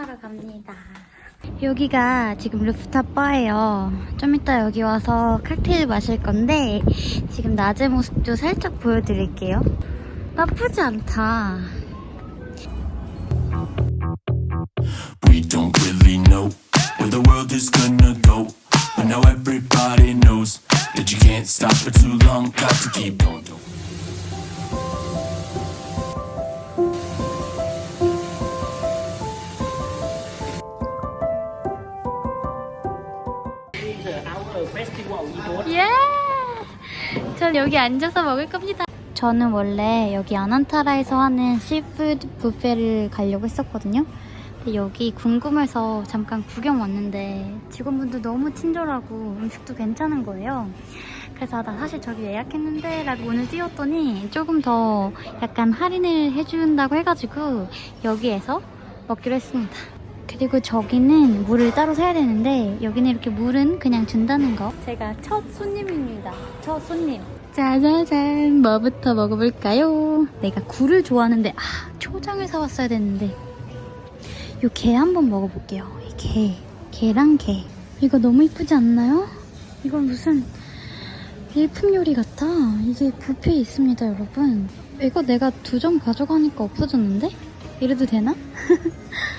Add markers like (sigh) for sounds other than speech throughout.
수영하러 갑니다. 여기가 지금 루프탑 바예요. 좀 이따 여기 와서 칵테일 마실 건데 지금 낮의 모습도 살짝 보여드릴게요. 나쁘지 않다. We don't really know where the world is gonna go. But now everybody knows that you can't stop for too long. Got to keep going. 예! 전 여기 앉아서 먹을 겁니다. 저는 원래 여기 아난타라에서 하는 시푸드 뷔페를 가려고 했었거든요. 근데 여기 궁금해서 잠깐 구경 왔는데 직원분들 너무 친절하고 음식도 괜찮은 거예요. 그래서 아, 나 사실 저기 예약했는데 라고 오늘 띄웠더니 조금 더 약간 할인을 해준다고 해가지고 여기에서 먹기로 했습니다. 그리고 저기는 물을 따로 사야 되는데 여기는 이렇게 물은 그냥 준다는 거. 제가 첫 손님입니다. 첫 손님. 짜자잔 뭐부터 먹어볼까요? 내가 굴을 좋아하는데 아 초장을 사왔어야 됐는데 요 게 한번 먹어볼게요. 이 게, 게랑 게. 이거 너무 이쁘지 않나요? 이건 무슨 일품 요리 같아. 이게 뷔페에 있습니다, 여러분. 이거 내가 두 점 가져가니까 없어졌는데? 이래도 되나? (laughs)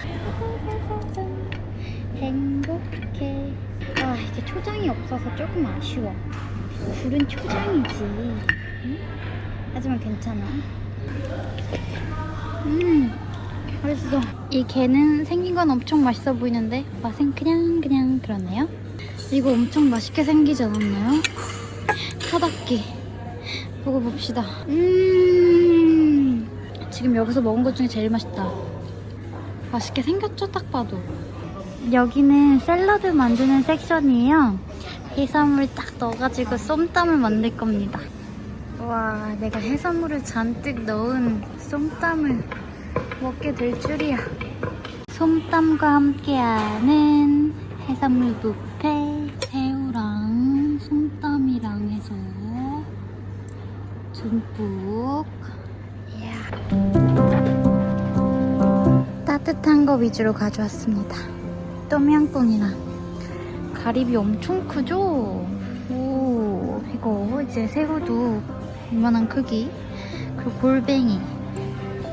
초장이 없어서 조금 아쉬워. 굴은 초장이지. 응? 하지만 괜찮아. 음, 맛있어. 이 게는 생긴 건 엄청 맛있어 보이는데 맛은 그냥 그냥 그렇네요. 이거 엄청 맛있게 생기지 않았나요? 타닥기 먹어봅시다. 음, 지금 여기서 먹은 것 중에 제일 맛있다. 맛있게 생겼죠? 딱 봐도. 여기는 샐러드 만드는 섹션이에요. 해산물 딱 넣어가지고 쏨땀을 만들 겁니다. 와, 내가 해산물을 잔뜩 넣은 쏨땀을 먹게 될 줄이야. 솜땀과 함께하는 해산물 뷔페. 새우랑 솜땀이랑 해서 듬뿍. 이야. 따뜻한 거 위주로 가져왔습니다. ต้ม양꿍이랑 가리비 엄청 크죠? 오, 이거 이제 새우도 이만한 크기. 그리고 골뱅이,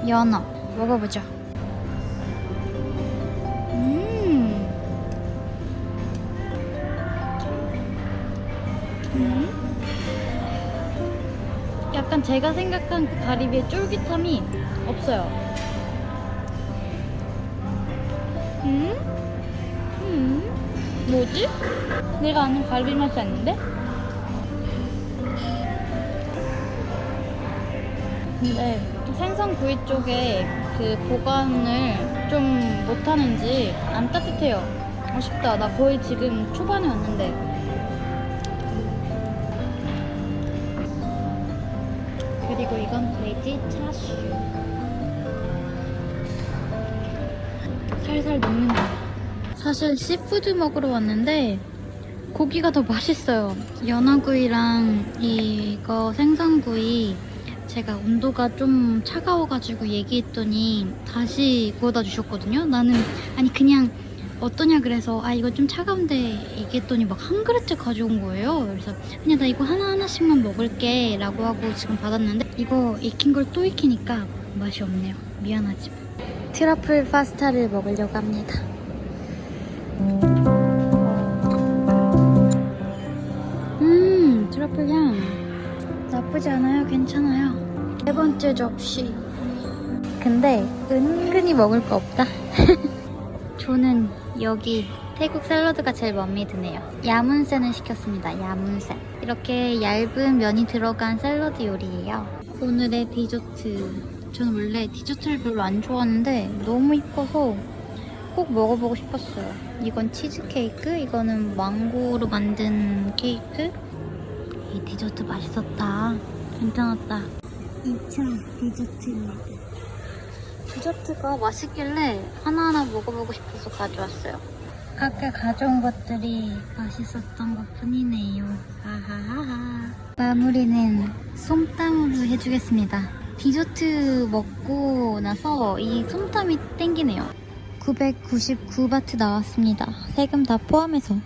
연어 먹어보죠. 음. 음. 약간 제가 생각한 그 가리비의 쫄깃함이 없어요. 음? 음? 뭐지? 내가 아는 갈비 맛이 아닌데? 근데 생선구이 쪽에 그 보관을 좀 못하는지 안 따뜻해요. 아쉽다. 나 거의 지금 초반에 왔는데. 그리고 이건 돼지 차슈. 살살 녹는다. 사실 시푸드 먹으러 왔는데 고기가 더 맛있어요. 연어구이랑 이거 생선구이 제가 온도가 좀 차가워가지고 얘기했더니 다시 구워다 주셨거든요. 나는 아니 그냥 어떠냐 그래서 아 이거 좀 차가운데 얘기했더니 막 한 그릇째 가져온 거예요. 그래서 그냥 나 이거 하나 하나씩만 먹을게 라고 하고 지금 받았는데 이거 익힌 걸 또 익히니까 맛이 없네요. 미안하지만 트러플 파스타를 먹으려고 합니다. 음 트러플 향 나쁘지 않아요. 괜찮아요. 세 번째 접시. 근데 은근히 먹을 거 없다. (laughs) 저는 여기 태국 샐러드가 제일 마음에 드네요. 야문센을 시켰습니다. 야문센. 이렇게 얇은 면이 들어간 샐러드 요리예요. 오늘의 디저트. 저는 원래 디저트를 별로 안 좋아하는데 너무 이뻐서 꼭 먹어보고 싶었어요. 이건 치즈케이크, 이거는 망고로 만든 케이크. 이 디저트 맛있었다. 괜찮았다. 2차 디저트입니다. 디저트가 맛있길래 하나하나 먹어보고 싶어서 가져왔어요. 아까 가져온 것들이 맛있었던 것 뿐이네요. 아하하하. 마무리는 솜땀으로 해주겠습니다. 디저트 먹고 나서 이 솜땀이 땡기네요. 999바트 나왔습니다. 세금 다 포함해서.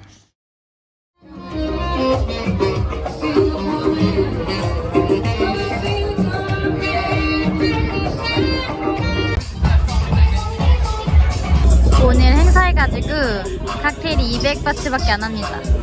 오늘 행사해가지고 칵테일이 200바트밖에 안 합니다.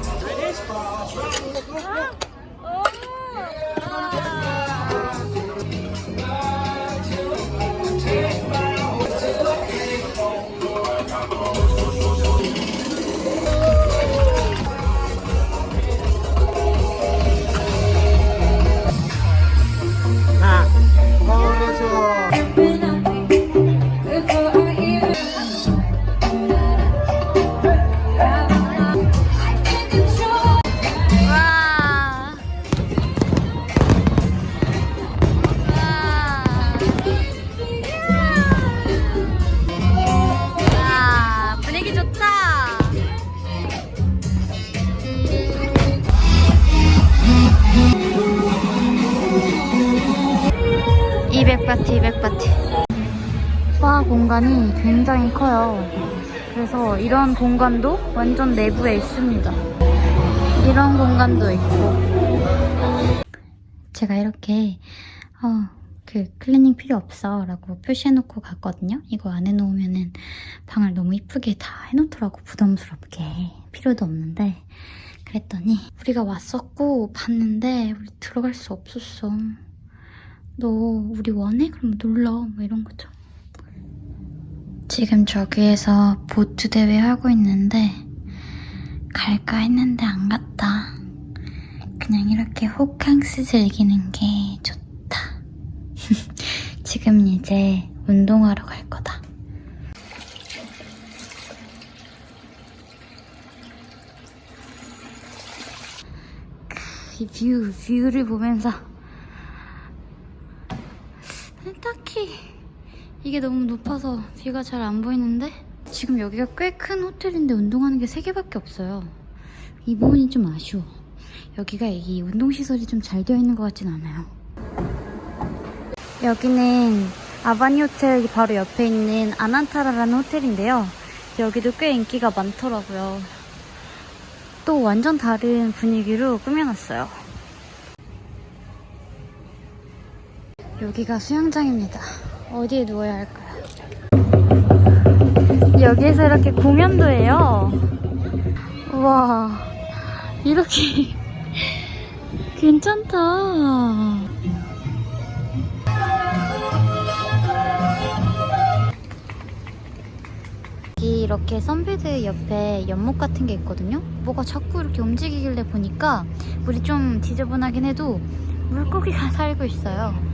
굉장히 커요. 그래서 이런 공간도 완전 내부에 있습니다. 이런 공간도 있고. 제가 이렇게 어, 그 클리닝 필요 없어 라고 표시해놓고 갔거든요. 이거 안 해놓으면은 방을 너무 이쁘게 다 해놓더라고 부담스럽게. 필요도 없는데. 그랬더니 우리가 왔었고 봤는데 우리 들어갈 수 없었어. 너 우리 원해? 그럼 놀러. 뭐 이런 거죠 지금 저기에서 보트 대회 하고 있는데 갈까 했는데 안 갔다. 그냥 이렇게 호캉스 즐기는 게 좋다. (laughs) 지금 이제 운동하러 갈 거다. 크, 이 뷰, 뷰를 보면서 딱히 이게 너무 높아서 뷰가 잘 안 보이는데 지금 여기가 꽤 큰 호텔인데 운동하는 게 3개밖에 없어요. 이 부분이 좀 아쉬워. 여기가 이 운동시설이 좀 잘 되어 있는 것 같진 않아요. 여기는 아바니 호텔 바로 옆에 있는 아난타라라는 호텔인데요. 여기도 꽤 인기가 많더라고요. 또 완전 다른 분위기로 꾸며놨어요. 여기가 수영장입니다. 어디에 누워야 할까요? 여기에서 이렇게 공연도 해요. 우와, 이렇게 (laughs) 괜찮다. 이렇게 선베드 옆에 연못 같은 게 있거든요. 뭐가 자꾸 이렇게 움직이길래 보니까 물이 좀 지저분하긴 해도 물고기가 (laughs) 살고 있어요.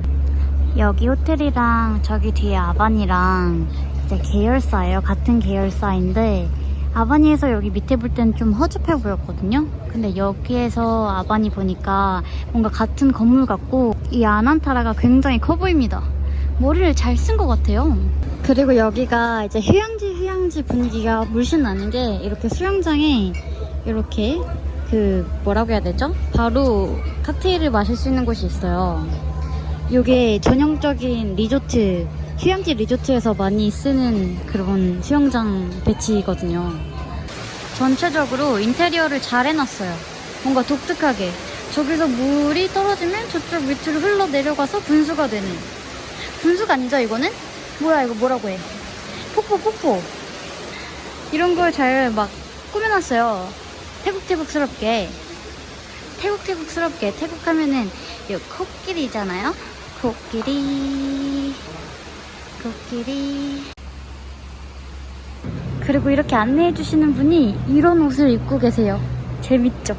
여기 호텔이랑 저기 뒤에 아반이랑 이제 계열사예요. 같은 계열사인데 아바니에서 여기 밑에 볼 때는 좀 허접해 보였거든요. 근데 여기에서 아바니 보니까 뭔가 같은 건물 같고 이 아난타라가 굉장히 커 보입니다. 머리를 잘 쓴 것 같아요. 그리고 여기가 이제 휴양지 휴양지 분위기가 물씬 나는 게 이렇게 수영장에 이렇게 그 뭐라고 해야 되죠? 바로 칵테일을 마실 수 있는 곳이 있어요. 이게 전형적인 리조트, 휴양지 리조트에서 많이 쓰는 그런 수영장 배치거든요. 전체적으로 인테리어를 잘 해놨어요. 뭔가 독특하게. 저기서 물이 떨어지면 저쪽 밑으로 흘러 내려가서 분수가 되는. 분수가 아니죠, 이거는? 뭐야, 이거 뭐라고 해? 폭포, 폭포. 이런 걸 잘 막 꾸며놨어요. 태국태국스럽게. 태국태국스럽게. 태국 하면은 이 코끼리잖아요. 코끼리. 코끼리. 그리고 이렇게 안내해 주시는 분이 이런 옷을 입고 계세요. 재밌죠?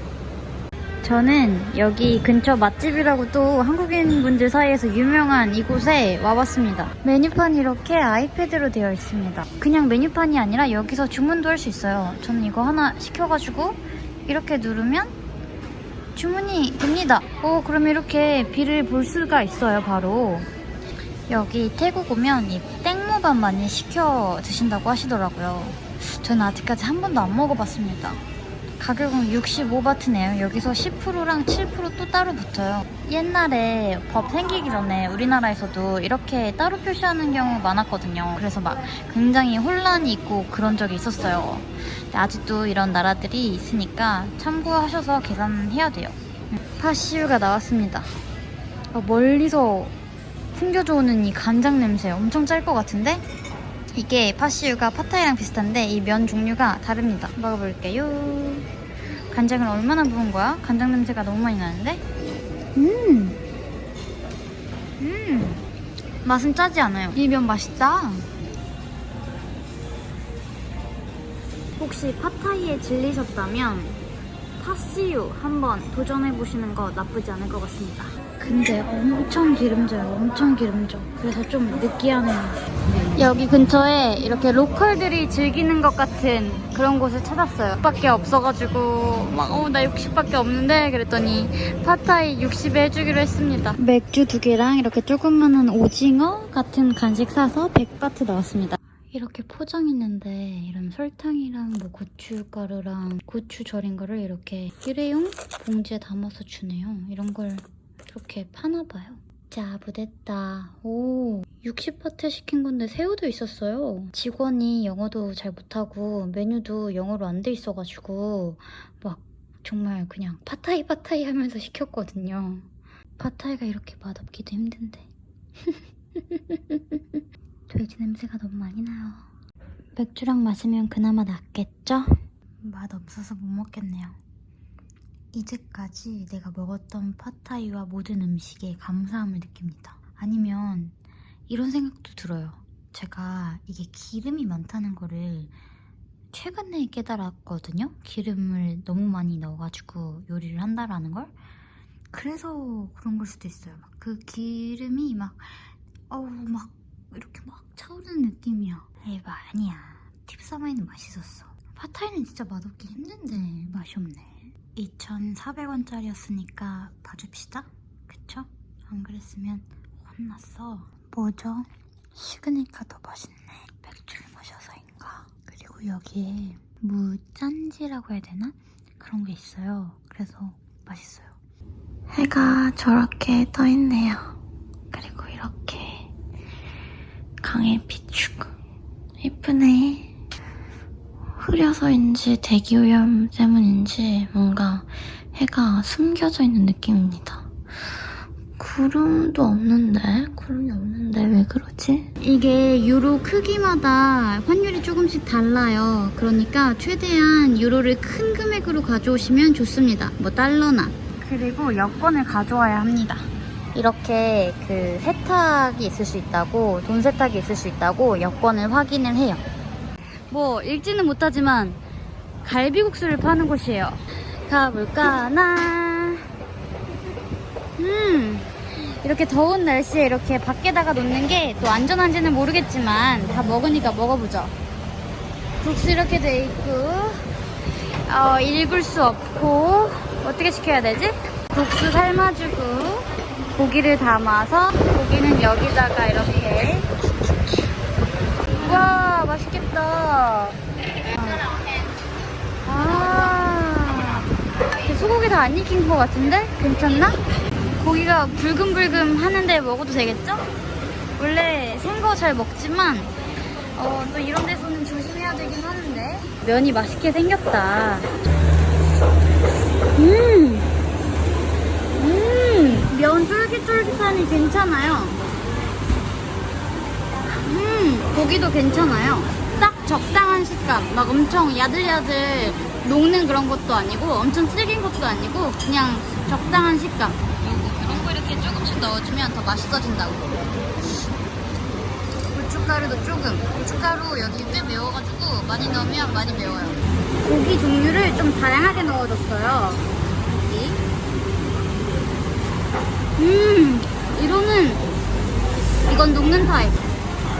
저는 여기 근처 맛집이라고 또 한국인 분들 사이에서 유명한 이곳에 와봤습니다. 메뉴판이 이렇게 아이패드로 되어 있습니다. 그냥 메뉴판이 아니라 여기서 주문도 할 수 있어요. 저는 이거 하나 시켜가지고 이렇게 누르면 주문이 됩니다. 오, 그럼 이렇게 비를 볼 수가 있어요, 바로. 여기 태국 오면 이 땡모반 많이 시켜 드신다고 하시더라고요. 저는 아직까지 한 번도 안 먹어봤습니다. 가격은 65바트네요. 여기서 10%랑 7%또 따로 붙어요. 옛날에 법 생기기 전에 우리나라에서도 이렇게 따로 표시하는 경우 많았거든요. 그래서 막 굉장히 혼란이 있고 그런 적이 있었어요. 아직도 이런 나라들이 있으니까 참고하셔서 계산해야 돼요. 음, 파시우가 나왔습니다. 어, 멀리서 풍겨져 오는 이 간장 냄새 엄청 짤 것 같은데? 이게 파시우가 파타이랑 비슷한데 이 면 종류가 다릅니다. 먹어볼게요. 간장을 얼마나 부은 거야? 간장 냄새가 너무 많이 나는데? 음! 음! 맛은 짜지 않아요. 이 면 맛있다. 혹시 파타이에 질리셨다면 파시우 한번 도전해보시는 거 나쁘지 않을 것 같습니다. 근데 엄청 기름져요. 엄청 기름져. 그래서 좀 느끼하네요. 여기 근처에 이렇게 로컬들이 즐기는 것 같은 그런 곳을 찾았어요. 밖에 없어가지고 막 어 나 60밖에 없는데 그랬더니 파타이 60에 해주기로 했습니다. 맥주 두 개랑 이렇게 조그마한 오징어 같은 간식 사서 100바트 나왔습니다. 이렇게 포장했는데 이런 설탕이랑 뭐 고춧가루랑 고추 절인 거를 이렇게 일회용 봉지에 담아서 주네요. 이런 걸 이렇게 파나 봐요. 자, 부됐다. 오, 60바트 시킨 건데 새우도 있었어요. 직원이 영어도 잘 못하고 메뉴도 영어로 안 돼 있어가지고 막 정말 그냥 파타이 파타이 하면서 시켰거든요. 파타이가 이렇게 맛없기도 힘든데. (laughs) 돼지 냄새가 너무 많이 나요. 맥주랑 마시면 그나마 낫겠죠? 맛 없어서 못 먹겠네요. 이제까지 내가 먹었던 팟타이와 모든 음식에 감사함을 느낍니다. 아니면 이런 생각도 들어요. 제가 이게 기름이 많다는 거를 최근에 깨달았거든요. 기름을 너무 많이 넣어가지고 요리를 한다라는 걸. 그래서 그런 걸 수도 있어요. 막 그 기름이 막, 어우, 막 이렇게 막 차오르는 느낌이야. 에바, 아니야. 팁사마이는 맛있었어. 팟타이는 진짜 맛없기 힘든데 맛이 없네. 2,400원짜리였으니까 봐줍시다. 그쵸? 안 그랬으면 혼났어. 뭐죠? 시그니까 더 맛있네. 맥주를 마셔서인가. 그리고 여기에 무짠지라고 해야 되나? 그런 게 있어요. 그래서 맛있어요. 해가 저렇게 떠 있네요. 그리고 이렇게 강에 비추고 예쁘네. 흐려서인지 대기오염 때문인지 뭔가 해가 숨겨져 있는 느낌입니다. 구름도 없는데? 구름이 없는데 왜 그러지? 이게 유로 크기마다 환율이 조금씩 달라요. 그러니까 최대한 유로를 큰 금액으로 가져오시면 좋습니다. 뭐 달러나. 그리고 여권을 가져와야 합니다. 이렇게 그 세탁이 있을 수 있다고 돈 세탁이 있을 수 있다고 여권을 확인을 해요. 뭐 읽지는 못하지만 갈비국수를 파는 곳이에요. 가볼까나. 음 이렇게 더운 날씨에 이렇게 밖에다가 놓는 게 또 안전한지는 모르겠지만 다 먹으니까 먹어보죠. 국수 이렇게 돼 있고 어, 읽을 수 없고 어떻게 시켜야 되지? 국수 삶아주고 고기를 담아서 고기는 여기다가 이렇게 우와 맛있겠다 아 소고기 다 안 익힌 것 같은데? 괜찮나? 고기가 불금불금 하는데 먹어도 되겠죠? 원래 생거 잘 먹지만 어, 또 이런 데서는 조심해야 되긴 하는데 면이 맛있게 생겼다 음, 음, 면 쫄깃쫄깃하니 괜찮아요 음, 고기도 괜찮아요. 딱 적당한 식감. 막 엄청 야들야들 녹는 그런 것도 아니고, 엄청 질긴 것도 아니고, 그냥 적당한 식감. 이렇게 조금씩 넣어주면 더 맛있어진다고. 고춧가루도 조금. 고춧가루 여기 꽤 매워가지고, 많이 넣으면 많이 매워요. 고기 종류를 좀 다양하게 넣어줬어요. 여기. 음, 이거는, 이건 녹는 타입.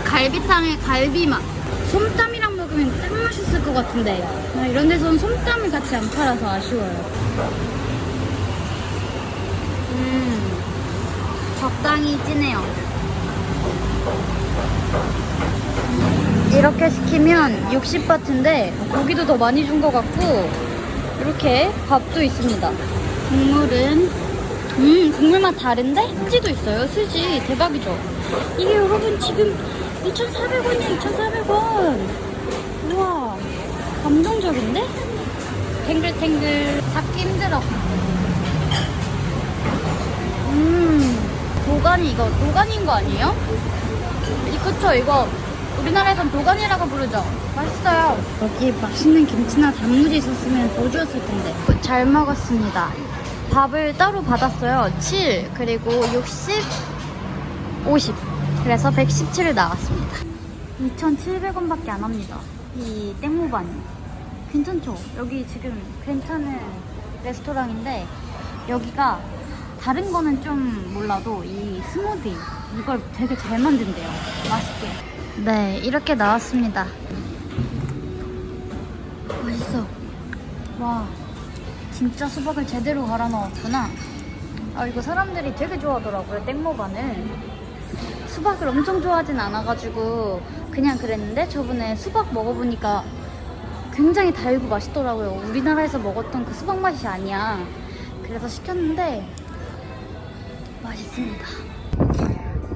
갈비탕에 갈비 맛. 솜땀이랑 먹으면 딱 맛있을 것 같은데. 아, 이런 데서는 솜땀을 같이 안 팔아서 아쉬워요. 음, 적당히 진해요. 이렇게 시키면 60바트인데 고기도 더 많이 준 것 같고 이렇게 밥도 있습니다. 국물은 음 국물 맛 다른데 수지도 있어요. 수지 대박이죠. 이게 여러분 지금 2,400원이에요. 2,400원. 우와 감동적인데? 탱글탱글 잡기 힘들어. 음 도가니 이거 도가니인 거 아니에요? 이 그쵸 이거 우리나라에선 도가니라고 부르죠. 맛있어요. 여기 맛있는 김치나 단무지 있었으면 더 좋았을 텐데. 잘 먹었습니다. 밥을 따로 받았어요. 7 그리고 60, 50. 그래서 117을 나왔습니다. 2,700원밖에 안 합니다. 이 땡모반이. 괜찮죠? 여기 지금 괜찮은 레스토랑인데 여기가 다른 거는 좀 몰라도 이 스무디 이걸 되게 잘 만든대요. 맛있게. 네, 이렇게 나왔습니다. 맛있어. 와, 진짜 수박을 제대로 갈아 넣었구나. 아, 이거 사람들이 되게 좋아하더라고요, 땡모반을. 수박을 엄청 좋아하진 않아가지고 그냥 그랬는데 저번에 수박 먹어보니까 굉장히 달고 맛있더라고요. 우리나라에서 먹었던 그 수박 맛이 아니야. 그래서 시켰는데 맛있습니다.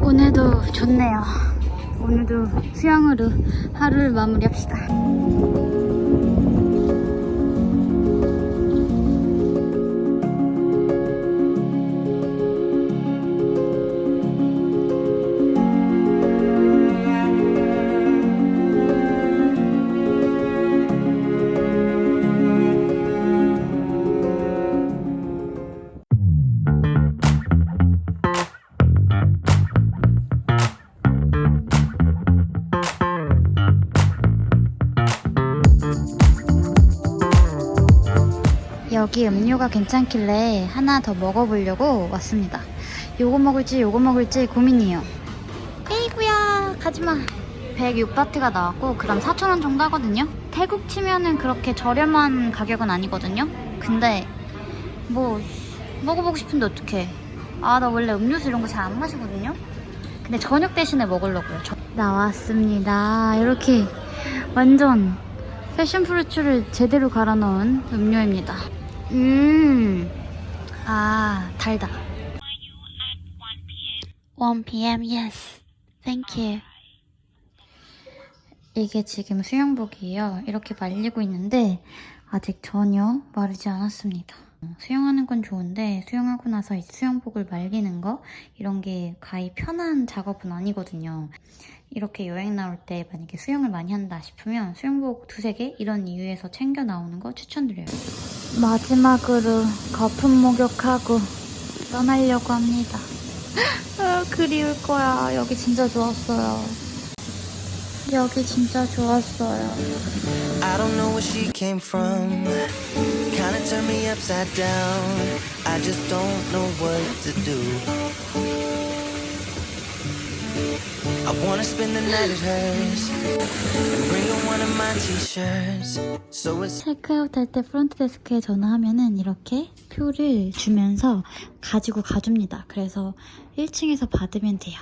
오늘도 좋네요. 오늘도 수영으로 하루를 마무리합시다. 여기 음료가 괜찮길래 하나 더 먹어보려고 왔습니다. 요거 먹을지 요거 먹을지 고민이에요. 에이구야 가지마. 106바트가 나왔고 그럼 4,000원 정도 하거든요. 태국 치면은 그렇게 저렴한 가격은 아니거든요. 근데 뭐 먹어보고 싶은데 어떡해. 아 나 원래 음료수 이런 거 잘 안 마시거든요. 근데 저녁 대신에 먹으려고요. 저- 나왔습니다. 이렇게 완전 패션 프루츠를 제대로 갈아 넣은 음료입니다. 음, 아, 달다. 1 p.m. Yes. Thank you. 이게 지금 수영복이에요. 이렇게 말리고 있는데 아직 전혀 마르지 않았습니다. 수영하는 건 좋은데 수영하고 나서 이 수영복을 말리는 거 이런 게 가히 편한 작업은 아니거든요. 이렇게 여행 나올 때 만약에 수영을 많이 한다 싶으면 수영복 두세 개 이런 이유에서 챙겨 나오는 거 추천드려요. 마지막으로 거품 목욕하고 떠나려고 합니다. 아, 그리울 거야. 여기 진짜 좋았어요. 여기 진짜 좋았어요. I don't know where she came from. Kinda turned me upside down. I just don't know what to do. I wanna spend the night at hers and bring her one of my t-shirts. So it's 체크아웃 할 때 프론트 데스크에 전화하면은 이렇게 표를 주면서 가지고 가줍니다. 그래서 1층에서 받으면 돼요.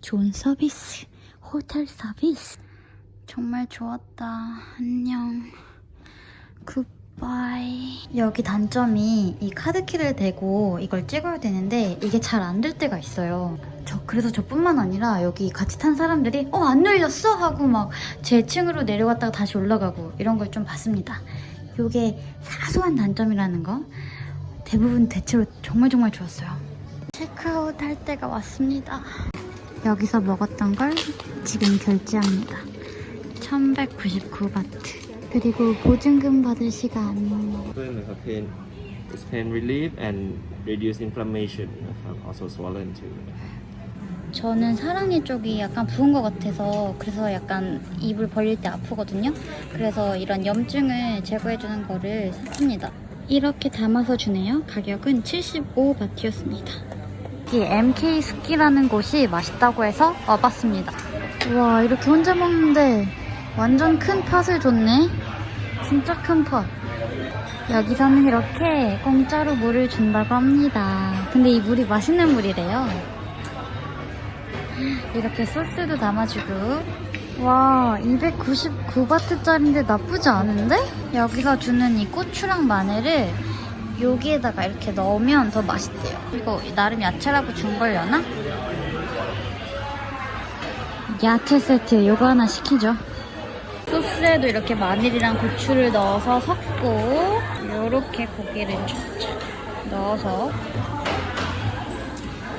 좋은 서비스. 호텔 서비스. 정말 좋았다. 안녕. 굿 바이. 여기 단점이 이 카드키를 대고 이걸 찍어야 되는데 이게 잘 안 될 때가 있어요. 저 그래서 저뿐만 아니라 여기 같이 탄 사람들이 어 안 열렸어 하고 막 제 층으로 내려갔다가 다시 올라가고 이런 걸 좀 봤습니다. 요게 사소한 단점이라는 거 대부분 대체로 정말 정말 좋았어요. 체크아웃 할 때가 왔습니다. 여기서 먹었던 걸 지금 결제합니다. 1199바트. 그리고 보증금 받을 시간. Pain relief and reduce inflammation. Also swollen too. 저는 사랑니 쪽이 약간 부은 것 같아서 그래서 약간 입을 벌릴 때 아프거든요. 그래서 이런 염증을 제거해주는 거를 샀습니다. 이렇게 담아서 주네요. 가격은 75바트였습니다. 이 MK 스키라는 곳이 맛있다고 해서 와봤습니다. 와 이렇게 혼자 먹는데 완전 큰 팥을 줬네. 진짜 큰 팥. 여기서는 이렇게 공짜로 물을 준다고 합니다. 근데 이 물이 맛있는 물이래요. 이렇게 소스도 담아주고 와, 299바트짜리인데 나쁘지 않은데? 여기서 주는 이 고추랑 마늘을 여기에다가 이렇게 넣으면 더 맛있대요. 이거 나름 야채라고 준 걸려나? 야채 세트 요거 하나 시키죠. 소스에도 이렇게 마늘이랑 고추를 넣어서 섞고 요렇게 고기를 쫙쫙 넣어서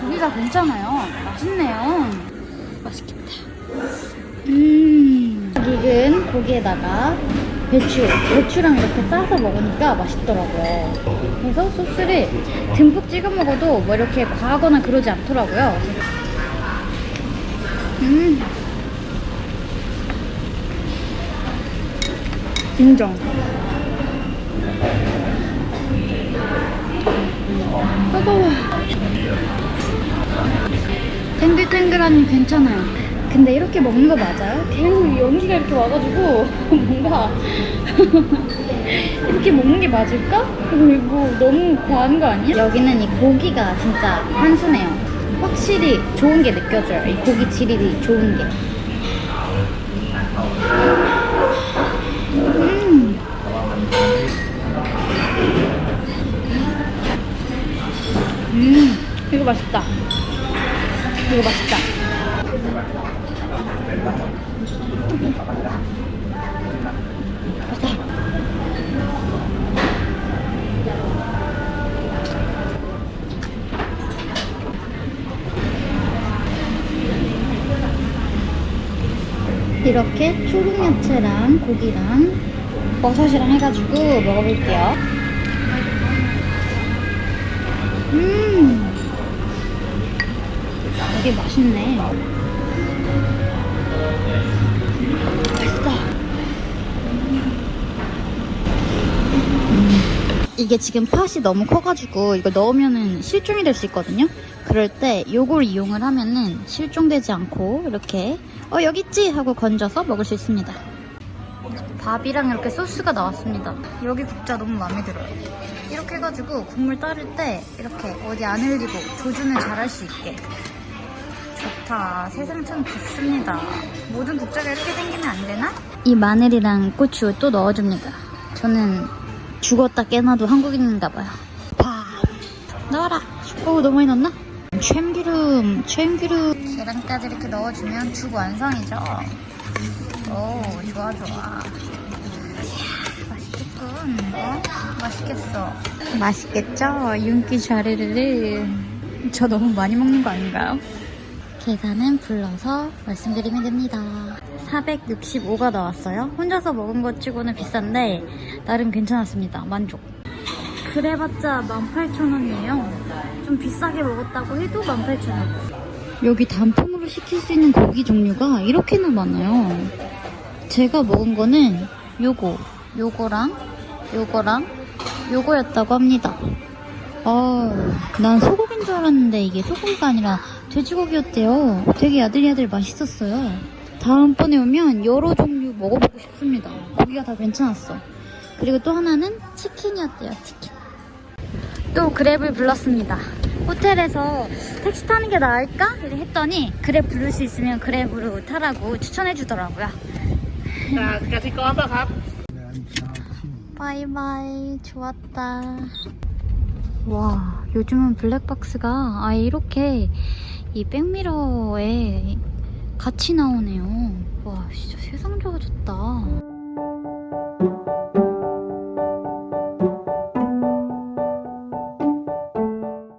고기가 괜찮아요. 맛있네요. 맛있겠다. 음, 익은 고기에다가 배추, 배추랑 이렇게 싸서 먹으니까 맛있더라고요. 그래서 소스를 듬뿍 찍어 먹어도 뭐 이렇게 과하거나 그러지 않더라고요. 음. 인정. 뜨거워. 탱글탱글하니 괜찮아요. 근데 이렇게 먹는 거 맞아요? 계속 연기가 이렇게 와가지고 (laughs) 뭔가 (laughs) 이렇게 먹는 게 맞을까? 그리고 너무 과한 거 아니야? 여기는 이 고기가 진짜 한수네요. 확실히 좋은 게 느껴져요. 이 고기 질이 좋은 게. 음, 이거 맛있다. 이거 맛있다. 이렇게 초록야채랑 고기랑 버섯이랑 해가지고 먹어볼게요. 음, 되게 맛있네. 맛있다. 이게 지금 팥이 너무 커가지고 이걸 넣으면은 실종이 될 수 있거든요. 그럴 때 요걸 이용을 하면은 실종되지 않고 이렇게 어 여기 있지 하고 건져서 먹을 수 있습니다. 밥이랑 이렇게 소스가 나왔습니다. 여기 국자 너무 마음에 들어요. 이렇게 해가지고 국물 따를 때 이렇게 어디 안 흘리고 조준을 잘할 수 있게 좋다. 세상 참 좋습니다. 모든 국자가 이렇게 생기면 안 되나? 이 마늘이랑 고추 또 넣어줍니다. 저는 죽었다 깨나도 한국인인가 봐요. 밥 넣어라. 오 너무 많이 넣었나? 참기름, 참기름. 계란까지 이렇게 넣어주면 죽 완성이죠. 오 좋아 좋아. 이야, 맛있겠군. 어? 맛있겠어. 맛있겠죠? 윤기 자르르르. 저 너무 많이 먹는 거 아닌가요? 계산은 불러서 말씀드리면 됩니다. 465가 나왔어요. 혼자서 먹은 것 치고는 비싼데 나름 괜찮았습니다. 만족. 그래봤자 18,000원이에요. 좀 비싸게 먹었다고 해도 18,000원. 여기 단품으로 시킬 수 있는 고기 종류가 이렇게나 많아요. 제가 먹은 거는 요거, 요거랑 요거랑 요거였다고 합니다. 어, 난 소고기인 줄 알았는데 이게 소고기가 아니라 돼지고기였대요. 되게 야들야들 맛있었어요. 다음번에 오면 여러 종류 먹어보고 싶습니다. 고기가 다 괜찮았어. 그리고 또 하나는 치킨이었대요, 치킨. 또 그랩을 불렀습니다. 호텔에서 택시 타는 게 나을까? 이렇게 했더니 그랩 부를 수 있으면 그랩으로 타라고 추천해 주더라고요. 바이바이 좋았다. 와 요즘은 블랙박스가 아예 이렇게 이 백미러에 같이 나오네요. 와 진짜 세상 좋아졌다.